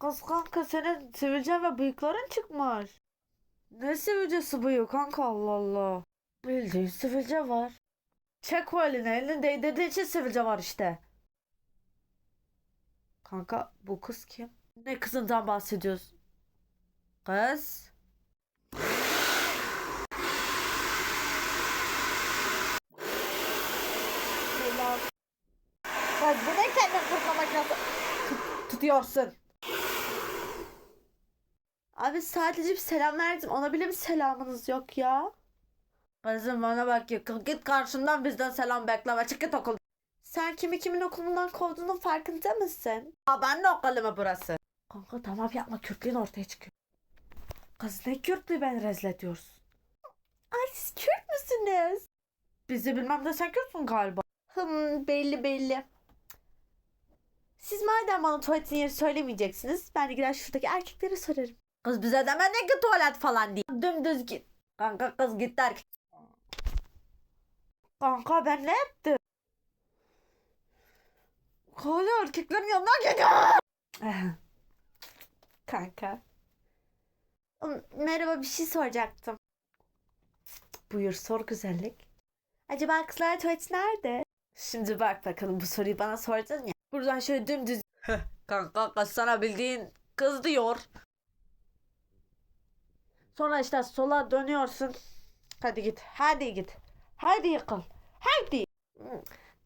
Kız kanka senin sivilcen ve bıyıkların çıkmış. Ne sivilcesi bıyığı kanka Allah Allah. Bildiğin sivilce var. Çek o elini. Elini değdirdiği için sivilce var işte. Kanka bu kız kim? Ne kızından bahsediyorsun? Kız? Selam. Kız bu ne kendin kurma makinesi? Tut- tutuyorsun. Abi sadece bir selam verdim. Ona bile bir selamınız yok ya. Kızım bana bak ya. Git karşımdan bizden selam bekleme. Çık git okul. Sen kimi kimin okulundan kovduğunun farkında mısın? Aa ben de okulumu burası. Kanka tamam yapma Kürtlüğün ortaya çıkıyor. Kız ne Kürtlüğü ben rezil ediyorsun. Ay siz Kürt müsünüz? Bizi bilmem de sen Kürtsün galiba. Hım belli belli. Siz madem bana tuvaletin yeri söylemeyeceksiniz ben de gider şuradaki erkeklere sorarım. Kız bize demedin ki tuvalet falan diye. Dümdüz git. Kanka kız git der. Kanka ben ne yaptım? Hala erkeklerin yanına gidiyor. Kanka. Merhaba bir şey soracaktım. Buyur sor güzellik. Acaba kızlar tuvaleti nerede? Şimdi bak bakalım bu soruyu bana sordun ya. Buradan şöyle dümdüz. Kanka kız sana bildiğin kız diyor. Sonra işte sola dönüyorsun. Hadi git. Hadi git. Hadi yıkıl. Hadi.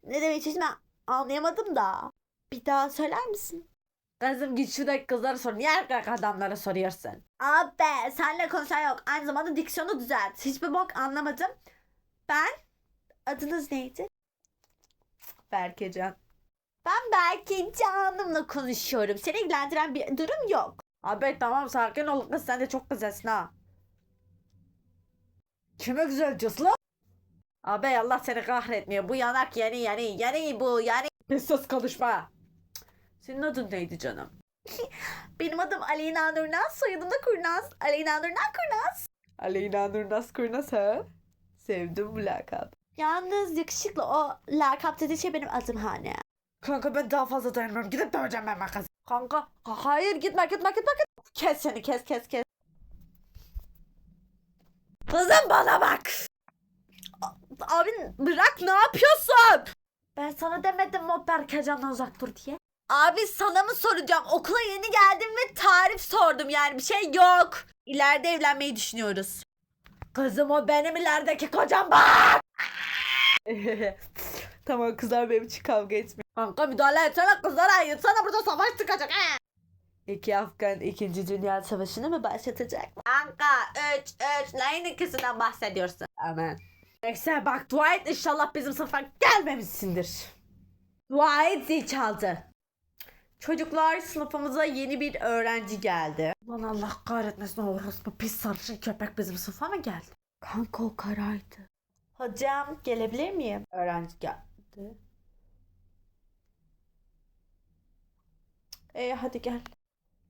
Ne demek istediğini anlayamadım da. Bir daha söyler misin? Kızım git şuradaki kızlara sor. Niye erkek adamlara soruyorsun? Abi senle konuşan yok. Aynı zamanda diksiyonu düzelt. Hiçbir bok anlamadım. Ben adınız neydi? Berkecan. Ben Berkecan'ımla konuşuyorum. Seni ilgilendiren bir durum yok. Abi tamam sakin ol kız sen de çok güzelsin ha. Kime güzel cısla? Abi Allah seni kahretmiyor. Bu yanak yeni yeni yeni bu yani. Pis sus konuşma. Senin adın neydi canım? Benim adım Aleyna Nurnaz, soyadım da Kurnaz. Aleyna Nurnaz Kurnaz. Aleyna Nurnaz Kurnaz ha? Sevdim bu lakap. Yalnız yakışıklı o lakap dediği şey benim adım Hane. Kanka ben daha fazla dayanamıyorum. Gidip döveceğim ben makası. Kanka ha- hayır gitme gitme gitme gitme. Kes seni kes kes kes. Kızım bana bak. A- Abi bırak ne yapıyorsun? Ben sana demedim mi o Berkecan'dan uzak dur diye. Abi sana mı soracağım? Okula yeni geldim ve tarif sordum yani bir şey yok. İleride evlenmeyi düşünüyoruz. Kızım o benim ilerideki kocam bak. tamam kızlar benim için kavga etmiyor. Kanka müdahale etsene kızlara ayıp sana burada savaş çıkacak he. İki Afgan 2. Dünya Savaşı'nı mı başlatacak? Kanka 3 3 neyin ikisinden bahsediyorsun? Aman. Neyse bak dua et inşallah bizim sınıfa gelmemişsindir. Dua et zil çaldı. Çocuklar sınıfımıza yeni bir öğrenci geldi. Lan Allah kahretmesin o orospu pis sarışın köpek bizim sınıfa mı geldi? Kanka o karaydı. Hocam gelebilir miyim? Öğrenci geldi. Ee hadi gel.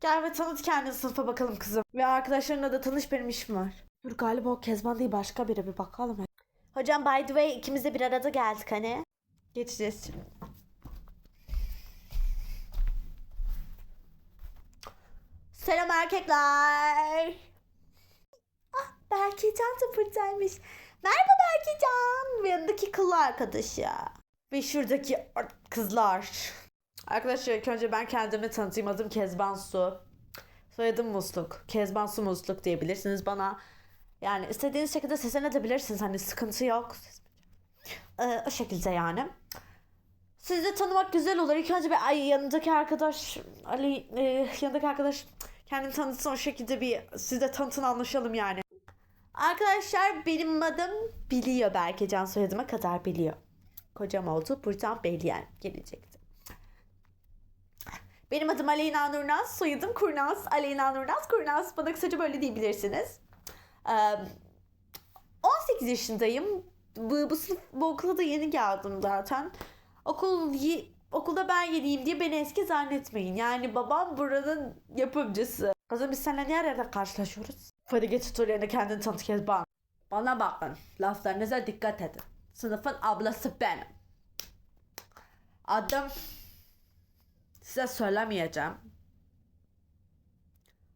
Gel ve tanıt kendini sınıfa bakalım kızım. Ve arkadaşlarınla da tanış benim işim var. Dur galiba o Kezban değil başka biri bir bakalım. Hocam by the way ikimiz de bir arada geldik hani. Geçeceğiz şimdi. Selam erkekler. Ah Berkecan da buradaymış. Merhaba Berkecan. Yanındaki kıllı arkadaşı. Ve şuradaki kızlar. Arkadaşlar ilk önce ben kendimi tanıtayım. Adım Kezban Su. Soyadım Musluk. Kezban Su Musluk diyebilirsiniz bana. Yani istediğiniz şekilde seslenebilirsiniz. Hani sıkıntı yok. Ee, o şekilde yani. Sizi tanımak güzel olur. İlk önce bir ay yanındaki arkadaş Ali e, yanındaki arkadaş kendini tanıtsın o şekilde bir siz de tanıtın anlaşalım yani. Arkadaşlar benim adım biliyor belki can soyadıma kadar biliyor. Kocam oldu buradan belli yani gelecekti. Benim adım Aleyna Nurnaz, soyadım Kurnaz. Aleyna Nurnaz Kurnaz. Bana kısaca böyle diyebilirsiniz. Ee, 18 yaşındayım. Bu, bu, sınıf, bu okula da yeni geldim zaten. Okul okulda ben yeniyim diye beni eski zannetmeyin. Yani babam buranın yapımcısı. Kızım biz seninle niye arada karşılaşıyoruz? Otur yerine kendini tanıt Kezban. Bana bakın. Laflarınıza dikkat edin. Sınıfın ablası benim. Adım size söylemeyeceğim.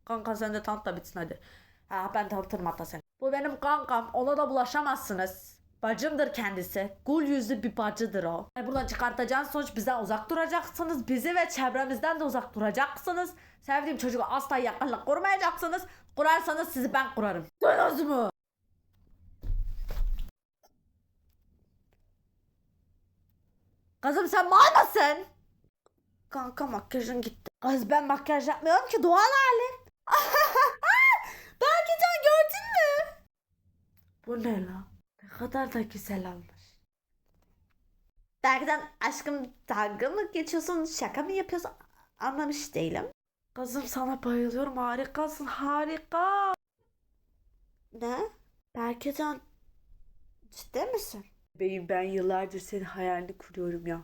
Kanka sen de tanıt da bitsin hadi. Ha ben tanıtırım hatta seni. Bu benim kankam. Ona da bulaşamazsınız. Bacımdır kendisi. Gul yüzlü bir bacıdır o. Yani buradan çıkartacağınız sonuç bizden uzak duracaksınız. Bizi ve çevremizden de uzak duracaksınız. Sevdiğim çocuğu asla yakınlık kurmayacaksınız. Kurarsanız sizi ben kurarım. Duydunuz mu? Kızım sen mal mısın? Kanka makyajın gitti. Kız ben makyaj yapmıyorum ki doğal halim. Berkecan gördün mü? Bu ne la? Ne kadar da güzel olmuş. Berkecan aşkım dalga mı geçiyorsun? Şaka mı yapıyorsun? Anlamış değilim. Kızım sana bayılıyorum. Harikasın. Harika. Ne? Berkecan ciddi misin? Beyim ben yıllardır senin hayalini kuruyorum ya.